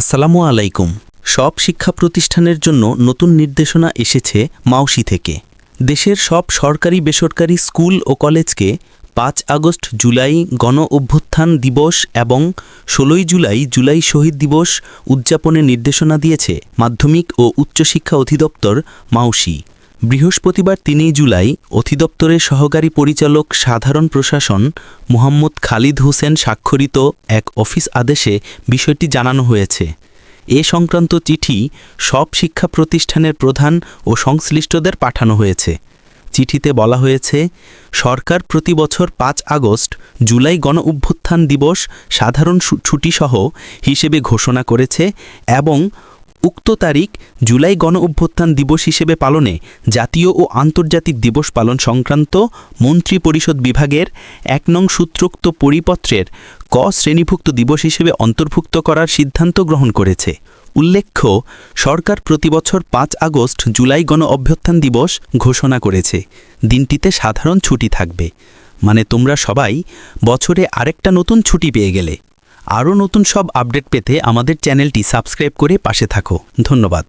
আসসালামু আলাইকুম। সব শিক্ষা প্রতিষ্ঠানের জন্য নতুন নির্দেশনা এসেছে মাউসি থেকে। দেশের সব সরকারি বেসরকারি স্কুল ও কলেজকে পাঁচ আগস্ট জুলাই গণ অভ্যুত্থান দিবস এবং ষোলোই জুলাই জুলাই শহীদ দিবস উদযাপনের নির্দেশনা দিয়েছে মাধ্যমিক ও উচ্চশিক্ষা অধিদপ্তর মাউসি। বৃহস্পতিবার তিনই জুলাই অধিদপ্তরের সহকারী পরিচালক সাধারণ প্রশাসন মোহাম্মদ খালিদ হোসেন স্বাক্ষরিত এক অফিস আদেশে বিষয়টি জানানো হয়েছে। এ সংক্রান্ত চিঠি সব শিক্ষা প্রতিষ্ঠানের প্রধান ও সংশ্লিষ্টদের পাঠানো হয়েছে। চিঠিতে বলা হয়েছে, সরকার প্রতি বছর পাঁচ আগস্ট জুলাই গণ অভ্যুত্থান দিবস সাধারণ ছুটিসহ হিসেবে ঘোষণা করেছে এবং উক্ত তারিখ জুলাই গণ অভ্যুত্থান দিবস হিসেবে পালনে জাতীয় ও আন্তর্জাতিক দিবস পালন সংক্রান্ত মন্ত্রী পরিষদ বিভাগের এক নং সূত্রোক্ত পরিপত্রের ক শ্রেণীভুক্ত দিবস হিসেবে অন্তর্ভুক্ত করার সিদ্ধান্ত গ্রহণ করেছে। উল্লেখ্য, সরকার প্রতিবছর পাঁচ আগস্ট জুলাই গণ অভ্যুত্থান দিবস ঘোষণা করেছে। দিনটিতে সাধারণ ছুটি থাকবে। মানে তোমরা সবাই বছরে আরেকটা নতুন ছুটি পেয়ে গেলে। আরও নতুন সব আপডেট পেতে আমাদের চ্যানেলটি সাবস্ক্রাইব করে পাশে থাকো। ধন্যবাদ।